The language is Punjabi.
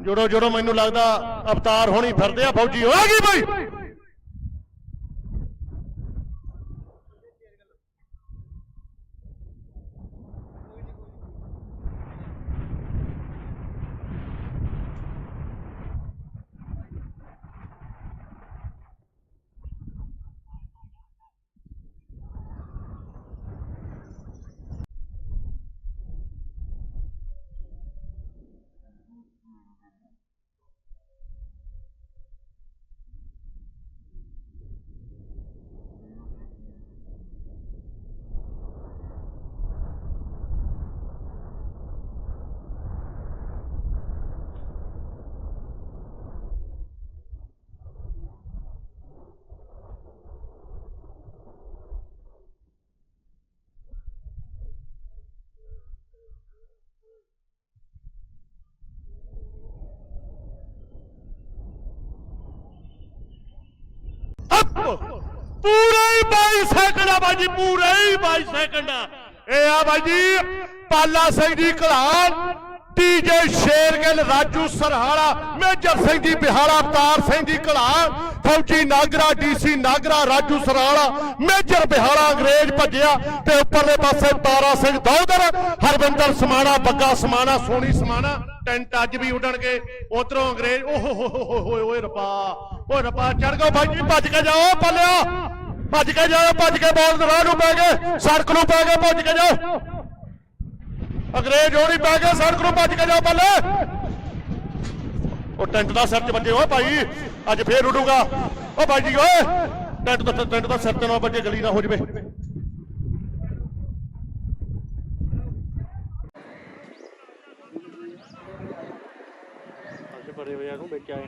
ਜੋੜੋ ਜੋੜੋ ਮੈਨੂੰ ਲੱਗਦਾ ਅਵਤਾਰ ਹੋਣੀ ਫਿਰਦੇ ਆ ਫੌਜੀ। ਹੋ ਗਈ ਬਈ! ਪੂਰੇ ਹੀ 22 ਸੈਕਿੰਡ ਆ ਬਾਈ ਪੂਰੇ 22 ਸੈਕਿੰਡ ਆ। ਇਹ ਆ ਬਾਈ Pala Singh ji Ghalan TJ Shergill, Raju Sarhala, Major Singh ji Bihala, Avtar Singh ji Ghalan Fauji Nagra DC Nagra, Raju Sarhala, Major Bihala Angrez Bhajjia ਤੇ ਉੱਪਰਲੇ ਪਾਸੇ ਤਾਰਾ ਸਿੰਘ ਦੌਦਰ ਹਰਵਿੰਦਰ ਸਮਾਣਾ, ਬੱਗਾ ਸਮਾਣਾ ਸੋਨੀ ਸਮਾਣਾ, ਟੈਂਟ ਅੱਜ ਵੀ ਉੱਡਣਗੇ। ਉਧਰੋਂ ਅੰਗਰੇਜ਼, ਓਹ ਹੋ ਹੋ ਰੱਬਾ, ਓਏ ਰੱਬਾ ਚੜ ਗਓ ਬਾਈ ਜੀ, ਭੱਜ ਕੇ ਜਾਓ ਪੱਲਿਆ ਭੱਜ ਕੇ ਜਾਓ, ਭੱਜ ਕੇ ਬਾਲ ਰਾਹ ਨੂੰ ਪੈ ਗਏ, ਸੜਕ ਨੂੰ ਪੈ ਗਏ, ਭੱਜ ਕੇ ਜਾਓ। ਅੰਗਰੇਜ਼ ਹੋਣੀ ਪੈ ਗਏ, ਸੜਕ ਨੂੰ ਭੱਜ ਕੇ ਜਾਓ ਪੱਲੇ ਉਹ ਟੈਂਟ ਦਾ ਸਿਰ 'ਚ ਵੱਜੇ ਓਏ ਭਾਈ, ਅੱਜ ਫੇਰ ਉੱਡੂਗਾ। ਓ ਬਾਈ ਜੀ ਓਏ, ਟੈਂਟ ਦਾ ਟੈਂਟ ਦਾ ਸਿਰ ਤੇ ਨਾ ਵੱਜੇ, ਗਲੀ ਨਾ ਹੋ ਜਵੇ। ਬੜੇ ਵਜੇ ਨੂੰ ਵਿੱਚ ਆਏ